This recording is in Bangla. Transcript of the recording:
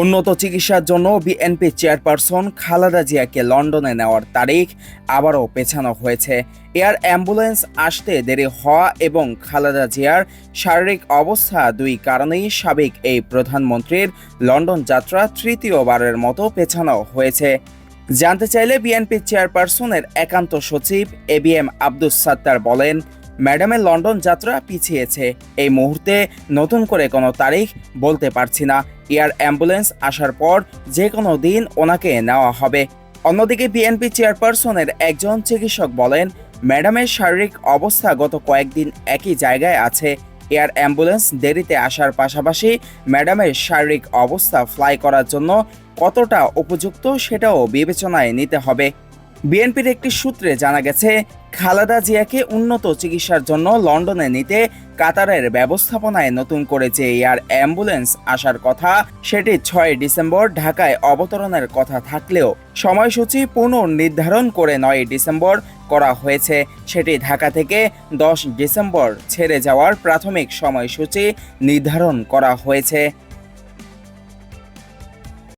উন্নত চিকিৎসার জন্য বিএনপি চেয়ারপারসন খালেদা জিয়াকে লন্ডনে নেওয়ার তারিখ আবারও পেছানো হয়েছে। এয়ার অ্যাম্বুলেন্স আসতে দেরি হওয়া এবং খালেদা জিয়ার শারীরিক অবস্থা দুই কারণেই সাবেক এই প্রধানমন্ত্রীর লন্ডন যাত্রা তৃতীয়বারের মতো পেছানো হয়েছে। জানতে চাইলে বিএনপি চেয়ারপারসনের একান্ত সচিব A B M Abdus Sattar বলেন ম্যাডামের লন্ডন যাত্রা পিছিয়েছে। এই মুহূর্তে নতুন করে কোনো তারিখ বলতে পারছি না। এয়ার অ্যাম্বুলেন্স আসার পর যে কোনো দিন ওনাকে নেওয়া হবে। অন্যদিকে বিএনপি চেয়ারপারসনের একজন চিকিৎসক বলেন, ম্যাডামের শারীরিক অবস্থা গত কয়েকদিন একই জায়গায় আছে। এয়ার অ্যাম্বুলেন্স দেরিতে আসার পাশাপাশি ম্যাডামের শারীরিক অবস্থা ফ্লাই করার জন্য কতটা উপযুক্ত সেটাও বিবেচনায় নিতে হবে। বিএনপির একটি সূত্রে জানা গেছে খালেদা জিয়াকে উন্নত চিকিৎসার জন্য লন্ডনে নিতে কাতারের ব্যবস্থাপনায় নতুন করে যে এয়ার অ্যাম্বুলেন্স আসার কথা। সেটি ছয় ডিসেম্বর ঢাকায় অবতরণের কথা থাকলেও সময়সূচি পুনর্নির্ধারণ করে নয় ডিসেম্বর করা হয়েছে। সেটি ঢাকা থেকে দশ ডিসেম্বর ছেড়ে যাওয়ার প্রাথমিক সময়সূচি নির্ধারণ করা হয়েছে।